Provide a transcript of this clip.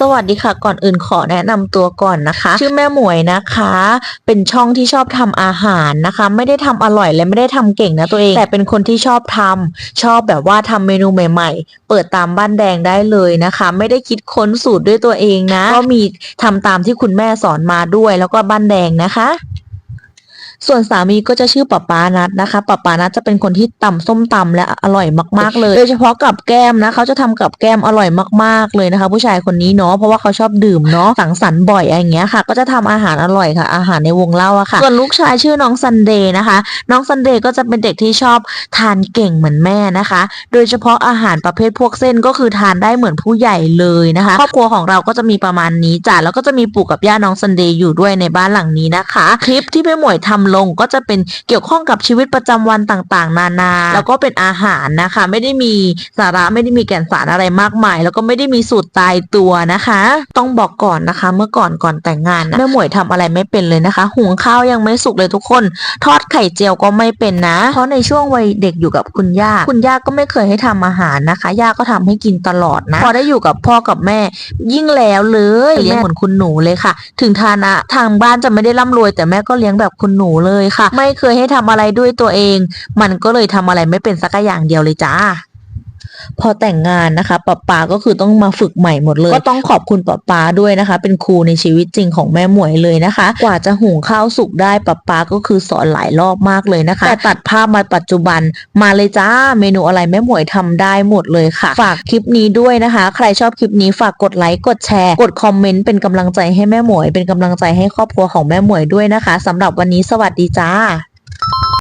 สวัสดีค่ะ ก่อนอื่นขอแนะนำตัวก่อนนะคะ ชื่อแม่หมวยนะคะ เป็นช่องที่ชอบทำอาหารนะคะ ไม่ได้ทำอร่อยและไม่ได้ทำเก่งนะตัวเอง แต่เป็นคนที่ชอบทำชอบแบบว่าทำเมนูใหม่ๆ เปิดตามบ้านแดงได้เลยนะคะ ไม่ได้คิดค้นสูตรด้วยตัวเองนะ ก็มีทำตามที่คุณแม่สอนมาด้วย แล้วก็บ้านแดงนะคะ ส่วนสามีก็จะชื่อป๊าป๊านัทนะคะป๊าป๊านัทจะเป็นคนที่ตำส้มตำและอร่อยมากๆเลย โดยเฉพาะกับแก้มนะเขาจะทำกับแก้มอร่อยมากๆเลยนะคะ ผู้ชายคนนี้เนาะเพราะว่าเขาชอบดื่มเนาะสังสรรค์บ่อยอะไรอย่างเงี้ยค่ะ ก็จะทำอาหารอร่อยค่ะ อาหารในวงเล่าอะค่ะ ส่วนลูกชายชื่อน้องซันเดย์นะคะ น้องซันเดย์ก็จะเป็นเด็กที่ชอบทานเก่งเหมือนแม่นะคะ โดยเฉพาะอาหารประเภทพวกเส้นก็คือทานได้เหมือนผู้ใหญ่เลยนะคะครอบครัวของเราก็จะมีประมาณนี้จ้ะแล้วก็จะมีปู่กับย่าน้องซันเดย์อยู่ด้วยในบ้านหลังนี้นะคะ คลิปที่แม่หมวยทำลงก็จะเป็นเกี่ยวข้องกับชีวิตประจำวันต่างๆ นานา แล้วก็เป็นอาหารนะคะ ไม่ได้มีสาระไม่ได้มีแก่นสารอะไรมากมาย แล้วก็ไม่ได้มีสูตรตายตัวนะคะ ต้องบอกก่อนนะคะ เมื่อก่อนก่อนแต่งงานนะแม่หมวยทำอะไรไม่เป็นเลยนะคะ หุงข้าวยังไม่สุกเลยทุกคน ทอดไข่เจียวก็ไม่เป็นนะ เพราะในช่วงวัยเด็กอยู่กับคุณย่า คุณย่าก็ไม่เคยให้ทำอาหารนะคะ ย่าก็ทำให้กินตลอดนะ พอได้อยู่กับพ่อกับแม่ ยิ่งแล้วเลยเลี้ยงเหมือนคุณหนูเลยค่ะ ถึงฐานะทางบ้านจะไม่ได้ร่ำรวยแต่แม่ก็เลี้ยงแบบคุณหนูเลยค่ะ ไม่เคยให้ทำอะไรด้วยตัวเอง มันก็เลยทำอะไรไม่เป็นสักอย่างเดียวเลยจ้า พอแต่งงานนะคะป๊าป๊าก็คือต้องมาฝึกใหม่หมดเลย ก็ต้องขอบคุณป๊าป๊าด้วยนะคะ เป็นครูในชีวิตจริงของแม่หมวยเลยนะคะ กว่าจะหุงข้าวสุกได้ป๊าป๊าก็คือสอนหลายรอบมากเลยนะคะแต่ตัดภาพมาปัจจุบันมาเลยจ้าเมนูอะไรแม่หมวยทำได้หมดเลยค่ะ ฝากคลิปนี้ด้วยนะคะ ใครชอบคลิปนี้ฝากกดไลค์กดแชร์ กดคอมเมนต์เป็นกำลังใจให้แม่หมวย เป็นกำลังใจให้ครอบครัวของแม่หมวยด้วยนะคะสำหรับวันนี้สวัสดีจ้า